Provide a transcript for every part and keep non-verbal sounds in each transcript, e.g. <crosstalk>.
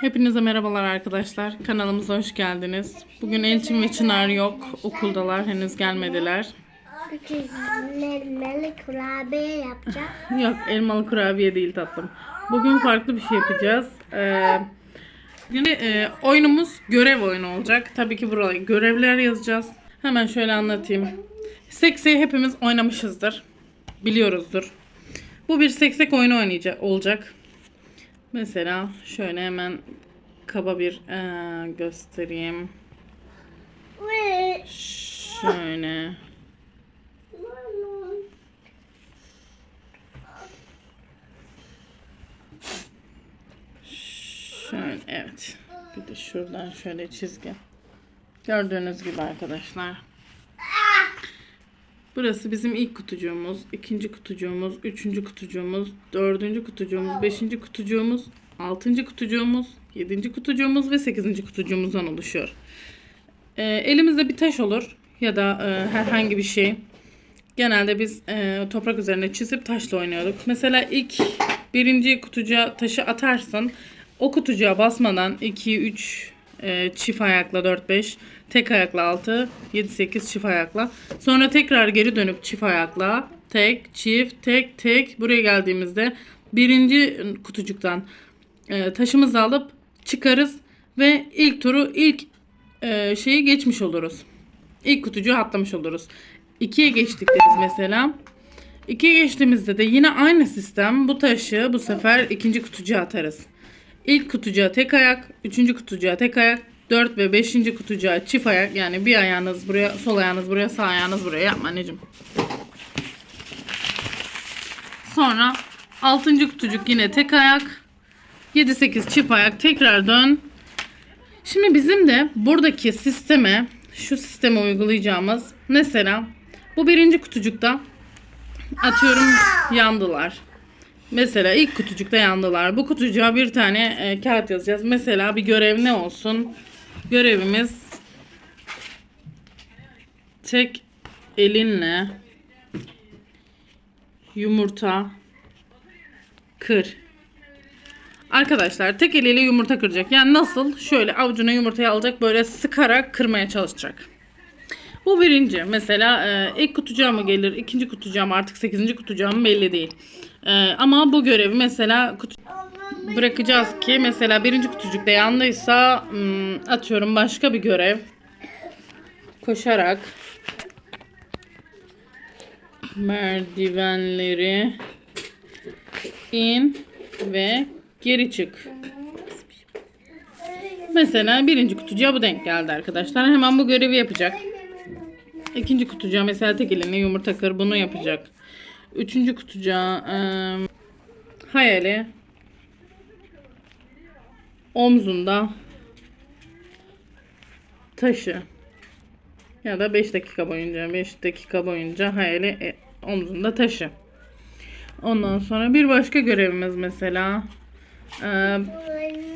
Hepinize merhabalar arkadaşlar. Kanalımıza hoş geldiniz. Bugün Elçin ve Çınar yok. Okuldalar. Henüz gelmediler. Elmalı kurabiye yapacağım. <laughs> Yok elmalı kurabiye değil tatlım. Bugün farklı bir şey yapacağız. Ee, e, oyunumuz görev oyunu olacak. Tabii ki buraya görevler yazacağız. Hemen şöyle anlatayım. Seksi'yi hepimiz oynamışızdır. Biliyoruzdur. Bu bir seksek oyunu oynayacak olacak. Mesela şöyle hemen kaba bir e, göstereyim. Şöyle. Şöyle evet. Bir de şuradan şöyle çizgi. Gördüğünüz gibi arkadaşlar. Burası bizim ilk kutucuğumuz, ikinci kutucuğumuz, üçüncü kutucuğumuz, dördüncü kutucuğumuz, beşinci kutucuğumuz, altıncı kutucuğumuz, yedinci kutucuğumuz ve sekizinci kutucuğumuzdan oluşuyor. Ee, elimizde bir taş olur ya da e, herhangi bir şey. Genelde biz e, toprak üzerine çizip taşla oynuyorduk. Mesela ilk birinci kutucuğa taşı atarsın. O kutucuğa basmadan 2, 3 e, çift ayakla 4, 5, tek ayakla 6, 7, 8 çift ayakla. Sonra tekrar geri dönüp çift ayakla tek, çift, tek, tek. Buraya geldiğimizde birinci kutucuktan e, taşımızı alıp çıkarız ve ilk turu ilk e, şeyi geçmiş oluruz. İlk kutucuğu atlamış oluruz. İkiye geçtik deriz mesela. İkiye geçtiğimizde de yine aynı sistem. Bu taşı bu sefer ikinci kutucuğa atarız. İlk kutucuğa tek ayak, üçüncü kutucuğa tek ayak, dört ve beşinci kutucuğa çift ayak. Yani bir ayağınız buraya, sol ayağınız buraya, sağ ayağınız buraya. Yapma anneciğim. Sonra altıncı kutucuk yine tek ayak. 7-8 çift ayak tekrar dön. Şimdi bizim de buradaki sisteme, şu sisteme uygulayacağımız mesela bu birinci kutucukta atıyorum yandılar. Mesela ilk kutucukta yandılar. Bu kutucuğa bir tane e, kağıt yazacağız. Mesela bir görev ne olsun? Görevimiz tek elinle yumurta kır. Arkadaşlar tek eliyle yumurta kıracak. Yani nasıl? Şöyle avucuna yumurtayı alacak böyle sıkarak kırmaya çalışacak. Bu birinci. Mesela e, ilk kutucuğa mı gelir, ikinci kutucuğa mı artık sekizinci kutucuğa mı belli değil. E, ama bu görevi mesela kutu bırakacağız ki mesela birinci kutucukta yandıysa hmm, atıyorum başka bir görev. Koşarak merdivenleri in ve geri çık. Mesela birinci kutucuğa bu denk geldi arkadaşlar. Hemen bu görevi yapacak. İkinci kutucuğa mesela tek eline yumurta kır bunu yapacak. Üçüncü kutucuğa eee, hayali omzunda taşı ya da 5 dakika boyunca 5 dakika boyunca hayali e, omzunda taşı. Ondan sonra bir başka görevimiz mesela eee,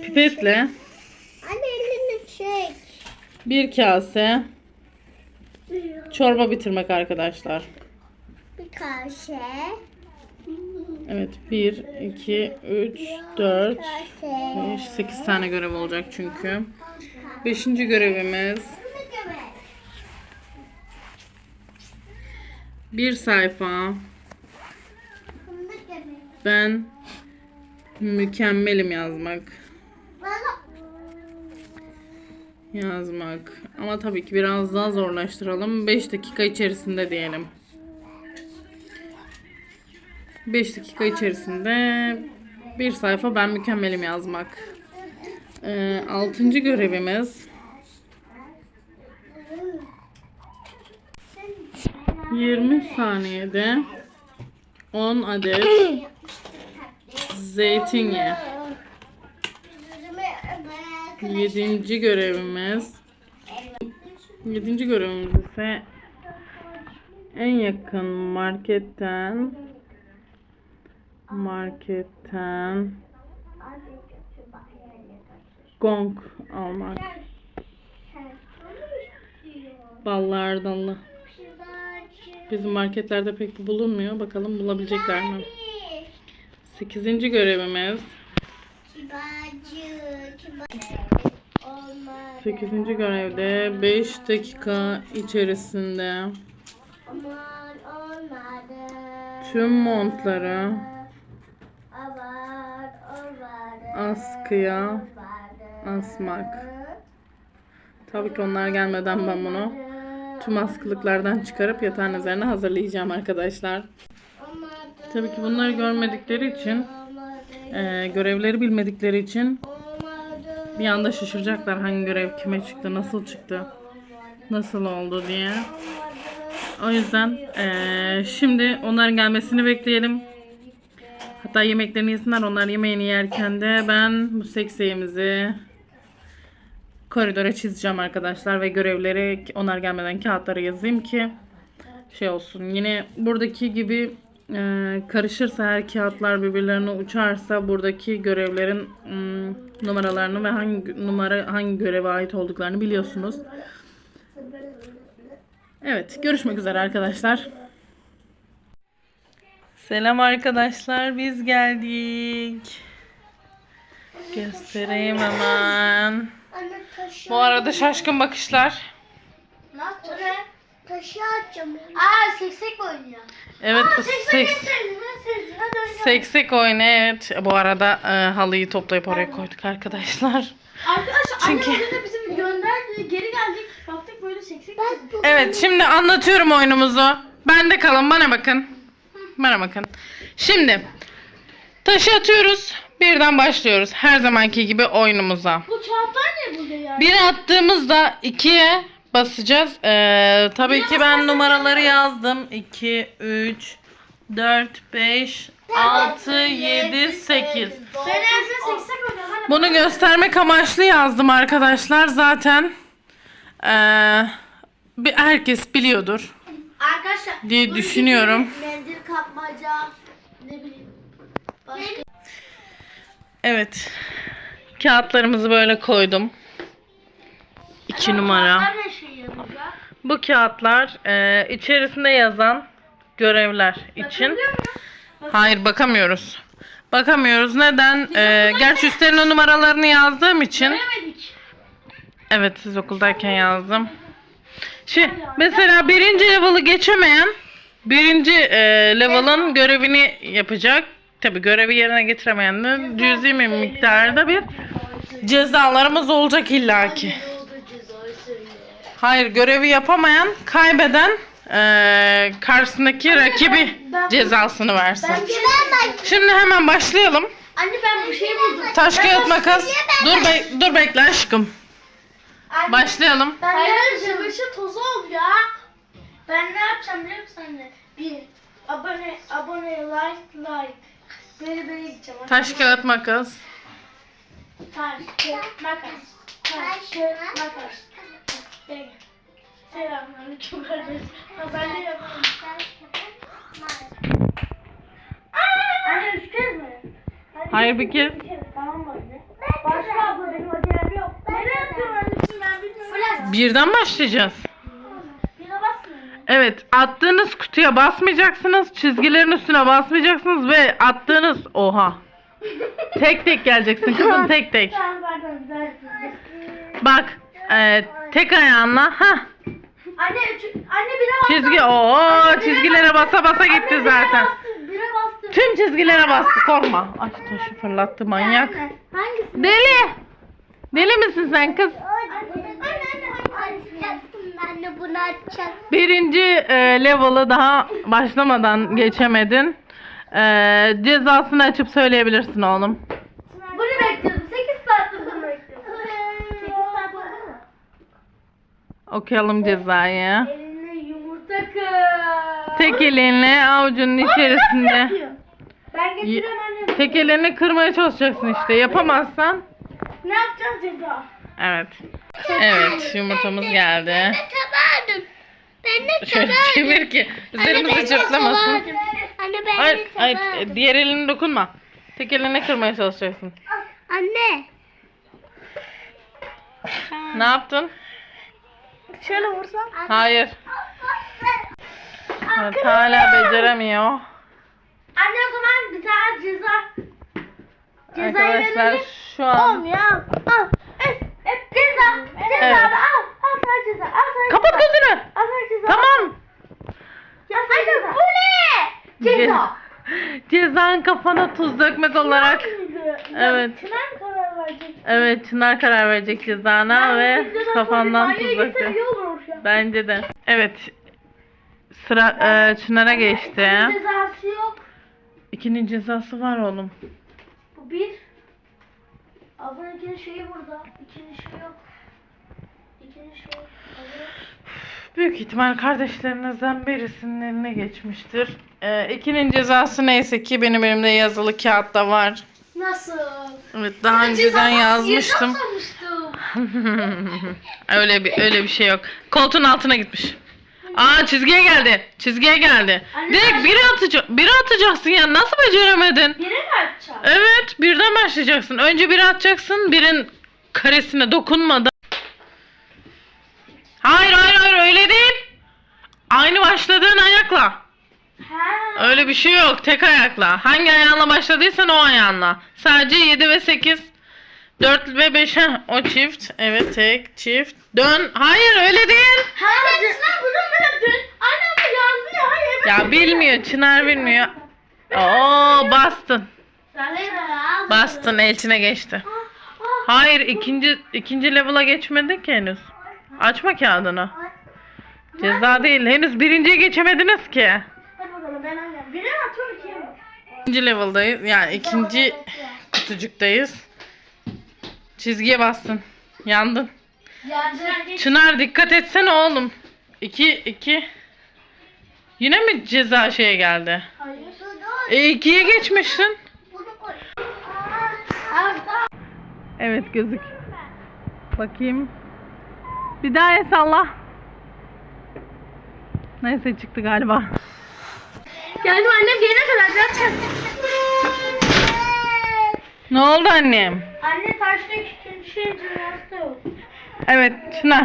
pipetle bir kase çorba bitirmek arkadaşlar. Kaşe. Evet 1, 2, 3, 4, Kaşe. 5, 8 tane görev olacak çünkü. Beşinci görevimiz bir sayfa. Ben mükemmelim yazmak. Yazmak. Ama tabii ki biraz daha zorlaştıralım. 5 dakika içerisinde diyelim. 5 dakika içerisinde bir sayfa ben mükemmelim yazmak. Ee, altıncı görevimiz 20 saniyede 10 adet zeytin ye. Yedinci görevimiz Yedinci görevimiz ise en yakın marketten marketten gong almak. Ballardanlı. Bizim marketlerde pek bu bulunmuyor. Bakalım bulabilecekler mi? Sekizinci görevimiz. 8. görevde 5 dakika içerisinde tüm montları. Askıya asmak. Tabii ki onlar gelmeden ben bunu tüm askılıklardan çıkarıp yatağın üzerine hazırlayacağım arkadaşlar. Tabii ki bunları görmedikleri için, e, görevleri bilmedikleri için bir anda şaşıracaklar hangi görev kime çıktı, nasıl çıktı, nasıl oldu diye. O yüzden e, şimdi onların gelmesini bekleyelim. Hatta yemeklerini yesinler. Onlar yemeğini yerken de ben bu sekseyimizi koridora çizeceğim arkadaşlar ve görevleri onlar gelmeden kağıtlara yazayım ki şey olsun. Yine buradaki gibi e, karışırsa her kağıtlar birbirlerine uçarsa buradaki görevlerin mm, numaralarını ve hangi numara hangi göreve ait olduklarını biliyorsunuz. Evet, görüşmek üzere arkadaşlar. Selam arkadaşlar, biz geldik. Göstereyim hemen. Bu arada şaşkın bakışlar. Ne yaptın? Taşı açacağım. Aa seksek oynuyor. Evet, bu seks, seksek oyunu evet. Bu arada e, halıyı toplayıp oraya koyduk arkadaşlar. Arkadaşlar Çünkü- annem önce bizim gönderdi. Geri geldik. Baktık böyle seksek. Evet, şimdi anlatıyorum oyunumuzu. Bende kalın, bana bakın. Bana bakın. Şimdi taşı atıyoruz. Birden başlıyoruz. Her zamanki gibi oyunumuza. Bu kağıtlar ne burada ya? Biri attığımızda ikiye basacağız. Ee, tabii ki ben numaraları yazdım. 2, 3, 4, 5, 6, 7, 8. Ben evde seksek oynuyorum. Hani Bunu göstermek amaçlı yazdım arkadaşlar. Zaten ee, bir herkes biliyordur Arkadaşlar. diye düşünüyorum. Mendil kapmaca. Ne bileyim. Başka. Evet. Kağıtlarımızı böyle koydum. 2 numara. Bu kağıtlar e, içerisinde yazan görevler için. Hayır bakamıyoruz. Bakamıyoruz. Neden? E, gerçi üstlerine numaralarını yazdığım için. Evet siz okuldayken yazdım. Şimdi mesela birinci level'ı geçemeyen birinci e, level'ın görevini yapacak. Tabi görevi yerine getiremeyen de cüzi bir miktarda bir cezalarımız olacak illaki. Hayır görevi yapamayan kaybeden eee, karşısındaki rakibi cezasını versin. Şey. Şimdi hemen başlayalım. Anne ben bu şeyi buldum. Taş kağıt makas. Dur be dur bekle aşkım. Anne, Başlayalım. Ben Hayır çamaşır tozu oldu ya. Ben ne yapacağım biliyor musun anne? Bir, abone, abone, like, like. Böyle böyle gideceğim. Taş kağıt makas. Taş, kağıt, makas. Taş, kağıt, makas. Gel. Selamünaleyküm kardeş. Pazarlığı yapalım. Hayır bir kez. tamam mı anne? Başla abla benim acelem yok. Nereye atıyorum anneciğim ben bilmiyorum. Flash. Birden başlayacağız. Evet attığınız kutuya basmayacaksınız. Çizgilerin üstüne basmayacaksınız ve attığınız oha. Tek tek geleceksin kızım tek tek. Bak eee, tek ayağınla. ha Anne, anne bastı. Çizgi o çizgilere basa basa gitti zaten. Bire bastı. Bire bastı. Tüm çizgilere bastı korkma. Ay taşı fırlattı manyak. Anne, Hangisi? Deli. Deli misin sen kız? Ben de bunu. Birinci e, level'ı daha başlamadan geçemedin. E, cezasını açıp söyleyebilirsin oğlum. Bunu bekliyordum. 8 saattir bunu bekliyordum. 8 saat oldu mu? Okuyalım cezayı. Eline yumurta kır. Tek elinle avucunun içerisinde. Ben anne. Tek elini kırmaya çalışacaksın işte. Yapamazsan. Ne yapacağız ceza? Evet. Evet yumurtamız geldi. Ben de tabardım. Ben de Şöyle tabardım. çevir ki çırplamasın. tabardım. Anne ben Hayır, de hayır tabardım. diğer elini dokunma. Tek eline kırmaya çalışacaksın. Anne. Ne yaptın? Şöyle vursam. Hayır. Evet, hala beceremiyor. Anne o zaman bir tane ceza. Cezayı Arkadaşlar verelim. şu an Olmuyor. Al. Es, hep ceza. Ceza Evet. al. Al sana ceza. Al sana kapat ceza. gözünü. Al sana ceza. Tamam. Ya sana ceza. Bu ne? Ceza. Cezan kafana tuz dökmek olarak. Evet. Çınar karar verecek? Evet Çınar karar verecek cezana ve kafandan tuz ya. Bence de. Evet. Sıra e, Çınar'a geçti. Cezası yok. İkinin cezası var oğlum. Bu bir. Abonekinin şeyi burada. İkinin şeyi yok. İkinin şeyi Büyük ihtimal kardeşlerinizden birisinin eline geçmiştir. E, ikinin cezası neyse ki benim elimde yazılı kağıtta var. Nasıl? Evet daha önceden yazmıştım. Yazmıştım. <laughs> öyle bir öyle bir şey yok. Koltuğun altına gitmiş. Aa çizgiye geldi. Çizgiye geldi. Anne, Direkt ben- biri atacak. Biri atacaksın ya. Nasıl beceremedin? Bire mi açacağım? Evet, birden başlayacaksın. Önce biri atacaksın, birin karesine dokunmadan. Hayır, hayır, hayır öyle değil. Aynı başladığın ayakla. Ha. Öyle bir şey yok. Tek ayakla. Hangi ayağınla başladıysan o ayağınla. Sadece 7 ve 8. 4 ve 5 ha, o çift. Evet tek çift. Dön. Hayır öyle değil. Ha. Çınar bunu dün? Annem bu yandı ya. Hayır. Ya bilmiyor. Çınar bilmiyor. Oo bastın. Bastın elçine geçti. Hayır ikinci ikinci level'a geçmedin ki henüz. Açma kağıdını. Ceza değil. Henüz birinciye geçemediniz ki. Hadi bakalım ben annem. Bire mi atıyorum mi? İkinci level'dayız. Yani ikinci kutucuktayız. Çizgiye bastın. Yandın. Ya Çınar dikkat etsene oğlum. İki, iki. Yine mi ceza şeye geldi? Hayır. E ikiye geçmiştin. Evet gözük. Bakayım. Bir daha el salla. Neyse çıktı galiba. Geldim annem gelene kadar zaten. Ne oldu annem? Anne taştaki ikinci şey yok. Evet Çınar.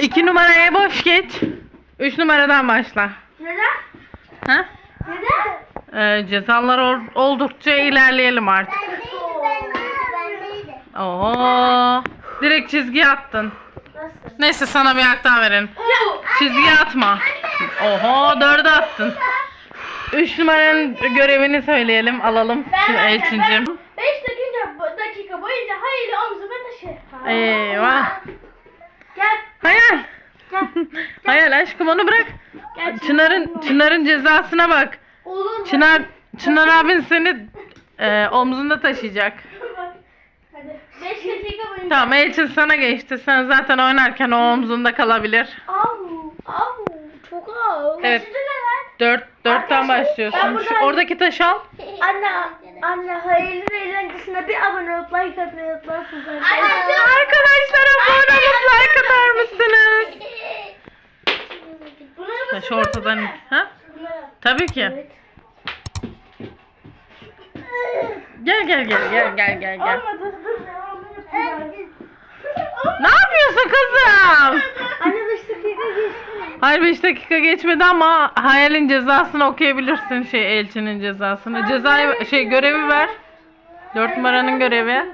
İki numaraya boş geç. Üç numaradan başla. Neden? Ha? Neden? Ee, cezalar ol- oldukça ilerleyelim artık. Oo. Direkt çizgiye attın. Nasıl? Neyse sana bir hak daha verin. Ya. Çizgiye atma. Oho dörde attın. Üç numaranın görevini söyleyelim alalım. Elçincim. 5 dakika, dakika boyunca hayır omzuma taşı. Eyvah. Gel. Hayal. <laughs> Hayal aşkım onu bırak. Gel. Çınar'ın Çınar'ın cezasına bak. Olur. Çınar Çınar abin seni e, omzunda taşıyacak. Hadi. 5 dakika boyunca. Tamam Elçin sana geçti. Sen zaten oynarken o omzunda kalabilir. Au. Au. Çok ağır. Evet. Kaçıncı level? Dört, dörtten Arkadaşlar, ben başlıyorsun. Şu buradan- oradaki taşı al. Anne, anne hayırlı eğlencesine bir abone olup like atmayı unutmazsınız Arkadaşlar abone olup like atar mısınız? <laughs> Bunları ortadan. Ha? Tabii ki. Evet. Gel gel gel gel gel gel gel. Olmadı. Dur devamını yapacağız. Ne yapıyorsun kızım? Anne 5 dakika geçti. Hayır 5 dakika geçmedi ama hayalin cezasını okuyabilirsin şey elçinin cezasını. Cezayı şey görevi ver. 4 numaranın görevi.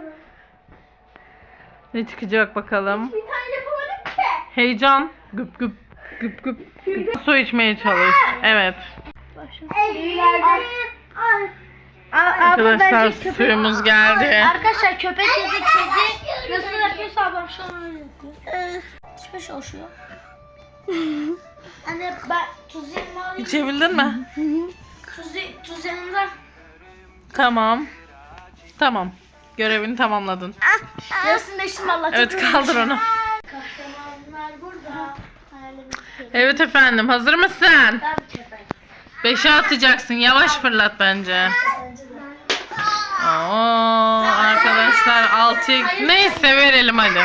Ne çıkacak bakalım. Bir tane yapamadık ki. Heyecan. Güp güp güp güp. güp. Su içmeye çalış. Evet. Arkadaşlar suyumuz geldi. Arkadaşlar köpek kedi kedi nasıl yapıyorsa ablam şu an öyle yapıyor. Hiçbir şey oluşuyor. Anne ben tuz yanına alayım. İçebildin mi? Tuz, tuz yanında. Tamam. Tamam. Görevini tamamladın. Yarısını değiştim valla. Evet kaldır onu. Kahramanlar burada. Hayalimiz Evet efendim hazır mısın? Tabii köpek. Beşe atacaksın. Yavaş fırlat bence. Oo, arkadaşlar altı neyse verelim hadi.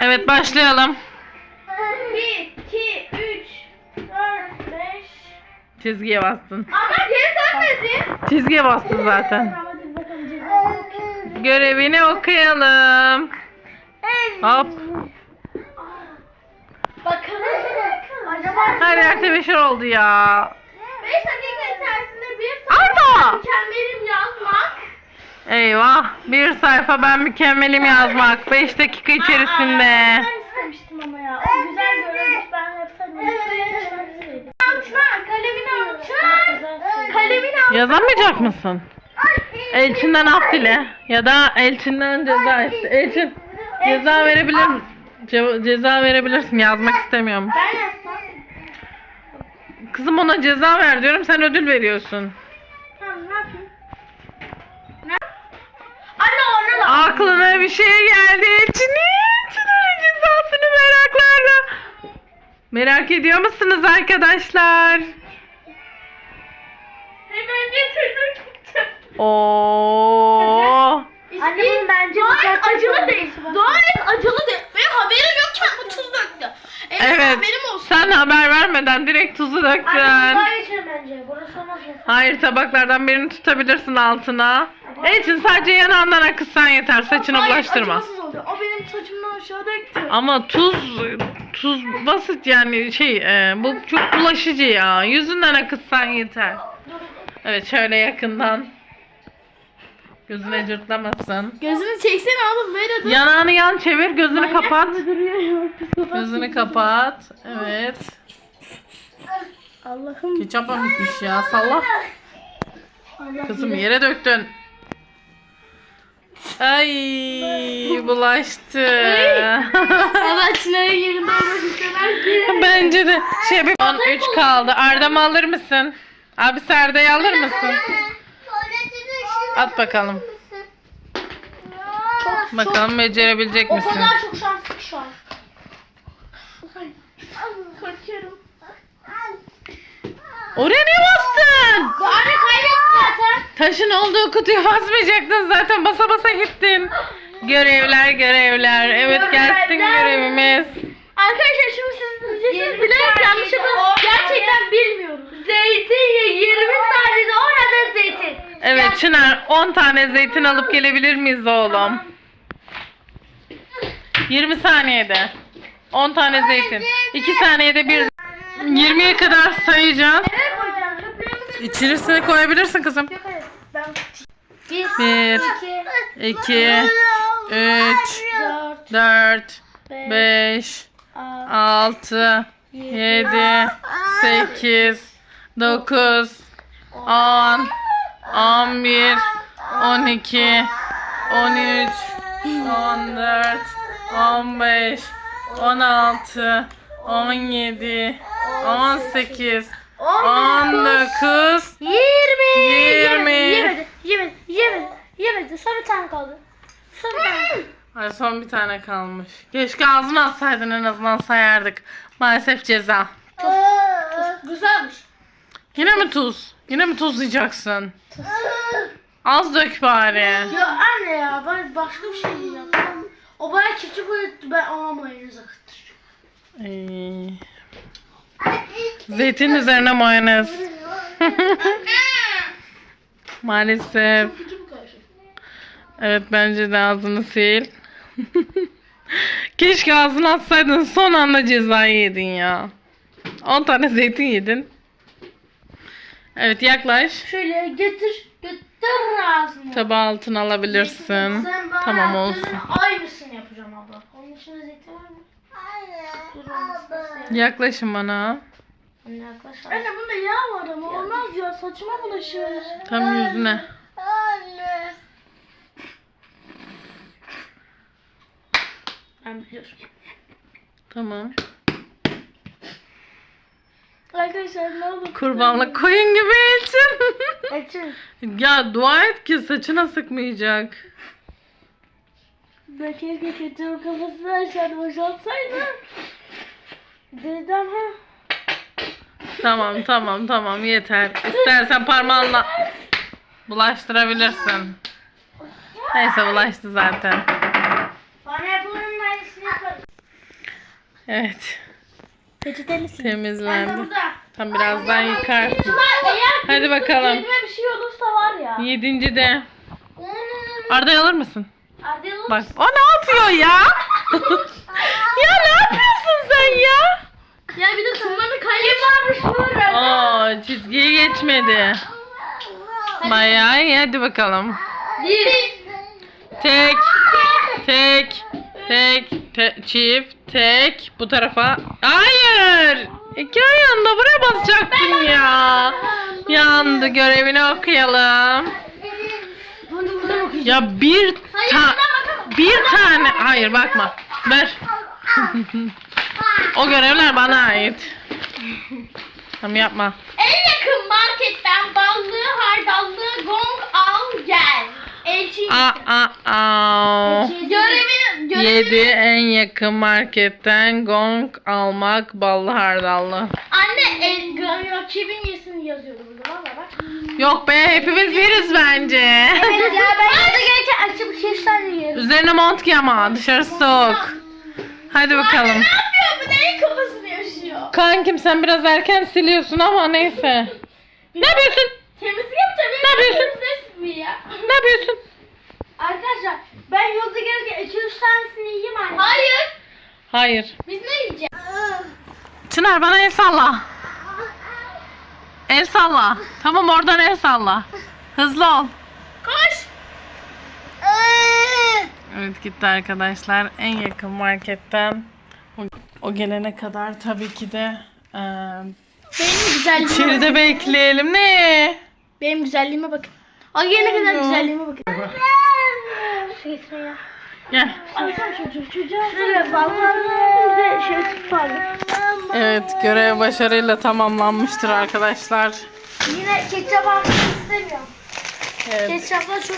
Evet başlayalım. 1, 2, 3, 4, 5. Çizgiye bastın. Ama geri dönmedi. Çizgiye bastın zaten. Görevini okuyalım. Hop. Bakalım. Acaba Her yerde beşer oldu ya. 5 dakika içerisinde bir Arda! mükemmelim yazmak. Eyvah. Bir sayfa ben mükemmelim yazmak. 5 dakika içerisinde. Ben istemiştim ama ya. O güzel görünmüş ben yapsaydım. Çınar kalemini al. Çınar kalemini al. Yazamayacak mısın? Elçinden af dile. Ya da Elçinden ceza iste. Elçin ceza verebilir ce- ceza verebilirsin. Yazmak istemiyorum. Ben yazsam. Kızım ona ceza ver diyorum. Sen ödül veriyorsun. Tamam ne yapayım? Ne? Anne onu da. Aklına bir şey geldi. Elçin'in Elçin'in cezasını meraklarla. Merak ediyor musunuz arkadaşlar? Hemen getirdim. Oo. Anne bunun bence Gayet acılı değil. Gayet acılı değil. Benim haberim yokken bu tuz döktü. Evet. haberim olsun. Sen haber vermeden direkt tuzu Anne döktün. bunlar içerim bence. Burası olmaz? Hayır tabaklardan birini tutabilirsin altına. Elçin sadece yanağından akıtsan yeter. Saçını Hayır, bulaştırma. acımasız oldu. O benim saçımdan aşağı döktü. Ama tuz tuz basit yani şey e, bu çok bulaşıcı ya. Yüzünden akıtsan yeter. Evet şöyle yakından. Gözüne cırtlamasın. Gözünü çeksene oğlum böyle dur. Yanağını yan çevir, gözünü kapat. duruyor ya. Psikopat. Gözünü kapat. Evet. Allah'ım. Ketçap bitmiş ya? Salla. Kızım yere döktün. Ay bulaştı. Çınar'ın yerinde olmak istemez ki. Bence de. Şey bir 13 kaldı. Arda'mı alır mısın? Abi Serda'yı alır mısın? At bakalım. Bakalım becerebilecek O misin? kadar çok şanslı ki şu an. Ay, Korkuyorum. Oraya niye bastın? Anne kaybetti zaten. Taşın olduğu kutuya basmayacaktın zaten basa basa gittin. Görevler görevler. Evet gelsin Görevler. görevimiz. Arkadaşlar şimdi siz diyeceksiniz bilerek yanlışlıkla gerçekten bilmiyorum. Zeytin ye 20 saniyede orada zeytin. Evet Çınar 10 tane zeytin alıp gelebilir miyiz oğlum? 20 saniyede. 10 tane zeytin. 2 saniyede bir 20'ye kadar sayacağız. İçerisine koyabilirsin kızım. yok hayır. Ben bir, 1 iki, 2 3 dört, 4 beş, 5 altı, 6 7 8 9 10 11 12 13 14 15 16 17 18 19 Yirmi. Yirmi. Yemedi. Yemedi. Yemedi. Yemedi. Son bir tane kaldı. Son bir tane. Ay son bir tane kalmış. Keşke ağzına atsaydın en azından sayardık. Maalesef ceza. Güzelmiş. Yine mi tuz? Yine mi tuzlayacaksın? Az dök bari. Ya anne ya ben başka bir şey diyeceğim. O bana keçi boyattı ben ona mayonez akıttıracağım. Ay. Zeytin üzerine mayonez. <laughs> Maalesef. Evet bence de ağzını sil. <laughs> Keşke ağzını atsaydın son anda cezayı yedin ya. 10 tane zeytin yedin. Evet yaklaş. Şöyle getir. Getir ağzına. Tabağı altına alabilirsin. Sen bana Tamam olsun. Aynısını yapacağım abla. Onun içinde zeytin var mı? Dur olmasın. Yaklaşın bana. Anne yaklaş. Anne bunda yağ var ama olmaz ya saçıma bulaşır. Tam yüzüne. Ben biliyorum. Tamam. Arkadaşlar ne olur. Kurbanlık koyun gibi Elçin. Açın. ya dua et ki saçına sıkmayacak. Ben keşke kötümün kafasını aşağıda boşaltsaydım. Dedem ha. Tamam tamam tamam yeter. İstersen parmağınla bulaştırabilirsin. Neyse bulaştı zaten. Bana yapılanın aynısını yaparım. Evet Peçetelisin. temizlendi. Tam birazdan yıkarsın. Hadi bakalım. bir şey olursa var ya. Yedinci de. Arda'yı alır mısın? Hadi oğlum. Bak o ne yapıyor ya? ya ne yapıyorsun sen ya? Ya bir de tırmanı kaymış. Kim varmış burada? Aa çizgiyi geçmedi. Bayağı iyi hadi bakalım. Bir. Tek, tek, tek, te- çift, tek. Bu tarafa. Hayır. İki ayağında buraya basacaktın ya. Yandı görevini okuyalım. Ya bir ta bir tane hayır bakma. Ver. <laughs> o görevler bana ait. Tamam yapma. En yakın marketten ballı, hardallı, gong al gel. Elçi. Aa aa aa. Görevini, 7 en yakın marketten gong almak ballı hardallı. Anne el, rakibin yesin yazıyordu burada valla bak. Yok be hepimiz yeriz bence. Evet ya ben yolda gelirken açıp şişler yerim. Üzerine mont giy ama dışarısı soğuk. Hadi bakalım. Ne yapıyor bu neyin kafasını yaşıyor? Kankim sen biraz erken siliyorsun ama neyse. <laughs> Ne yapıyorsun? Temizlik yapacağım. Ne yapıyorsun? Ne yapıyorsun? Arkadaşlar ben yolda gelirken 2-3 tanesini yiyeyim anne. Hayır. Hayır. Biz ne yiyeceğiz? Çınar bana el salla. El salla. Tamam oradan el salla. Hızlı ol. Koş. Evet gitti arkadaşlar. En yakın marketten o, o gelene kadar tabii ki de eee Benim güzelliğime içeride bekleyelim. Ne? Benim güzelliğime bakın. O gelene kadar güzelliğime bakın. Şu getir ya. Gel. Çocuğu çocuğa. Şöyle balkonda bir şey tutalım. Evet görev başarıyla tamamlanmıştır arkadaşlar. Yine ketçap almak istemiyorum. Evet. Ketçapla çok.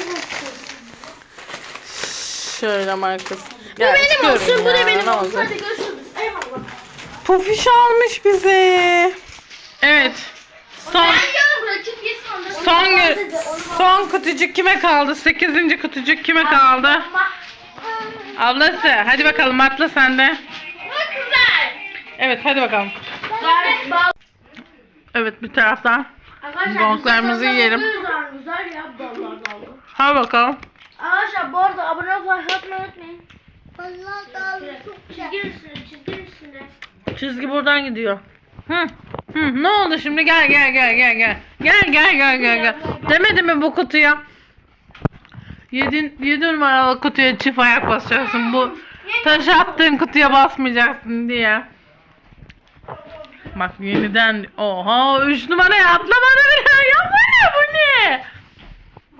Şöyle markası. Bu benim olsun, bu da benim ne olsun. Hadi görüşürüz. Eyvallah. Pufiş almış bize. Evet. Son son gö- son kutucuk kime kaldı? Sekizinci kutucuk kime kaldı? Ablası. Hadi bakalım atla sen de. Çok güzel. Evet hadi bakalım. Evet bir taraftan. Arkadaşlar Bonklarımızı yiyelim. Güzel güzel ya dallar dallar. Hadi bakalım. Arkadaşlar bu arada abone olmayı unutmayın. unutmayın. Çizgi üstünde çizgi üstünde. Çizgi buradan gidiyor. Hı. Hı. Ne oldu şimdi? Gel gel gel gel gel. Gel gel gel gel gel. Demedi mi bu kutuya? 7, 7 numaralı kutuya çift ayak basacaksın. Bu taş attığın kutuya basmayacaksın diye. Bak yeniden. Oha 3 numaraya atlamadı bile. Ya bu ne bu ne?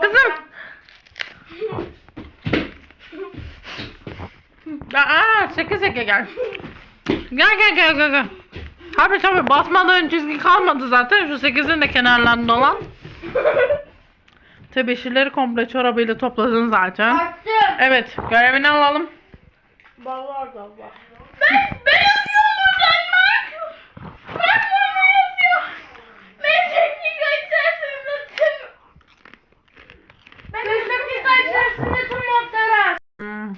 Kızım. Aa seke seke gel. Gel gel gel gel gel. Tabi tabi basmadan çizgi kalmadı zaten şu 8'in de kenarlarında olan. <laughs> Tebeşirleri komple çorabıyla topladın zaten. Attım. Evet görevini alalım. Ballar dallar. Ben ben yazıyorum buradan bak. Bak bana yazıyor. Ben dakika içerisinde tüm ben 5 dakika içerisinde tüm modları Hmm.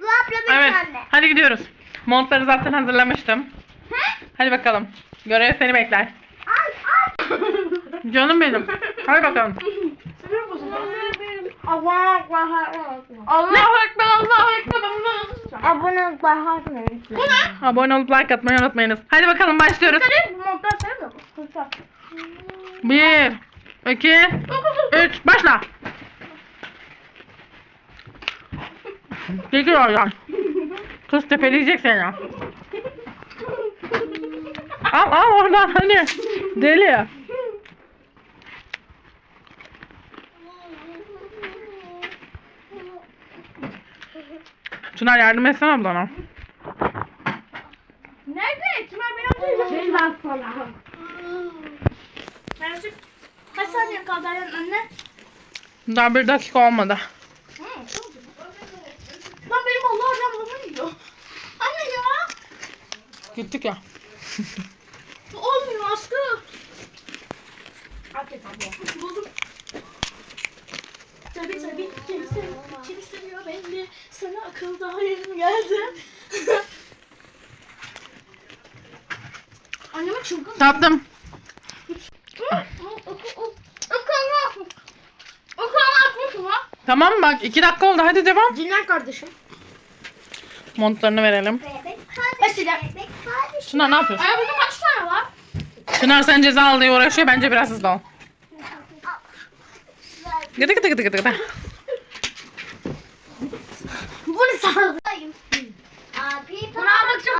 Bu abla Evet hadi gidiyoruz. Montları zaten hazırlamıştım. Hadi bakalım. Görev seni bekler. Canım benim. Hadi bakalım. Allah Ekber Allah Ekber Allah? Abone ol bay harfini. Bu ne? Abone olup like atmayı unutmayınız. Hadi bakalım başlıyoruz. 1 2 3 başla. Çekil oradan. Kız tepeleyecek seni. Al al oradan hadi. Deli. Çınar yardım etsene ablana. Nerede? Çınar ben atacağım. Ben sana. Mercik. Kaç saniye kaldı ayağın anne? Daha bir dakika olmadı. Lan benim Allah hocam bunu yiyor. Anne ya. Gittik ya. <laughs> Aşkım. Hakikaten abla. Buldum. Tabi tabi kim seviyor, kim seviyor belli. Sana akıl dahilim geldi. Anneme çılgın. Tatlım. Tamam bak iki dakika oldu hadi devam. Dinler kardeşim. Montlarını verelim. Mesela. Çınar ne yapıyorsun? Ay burada kaç? Çınar sen ceza al diye uğraşıyor. Bence biraz hızlı ol. Gıdı gıdı gıdı gıdı gıdı.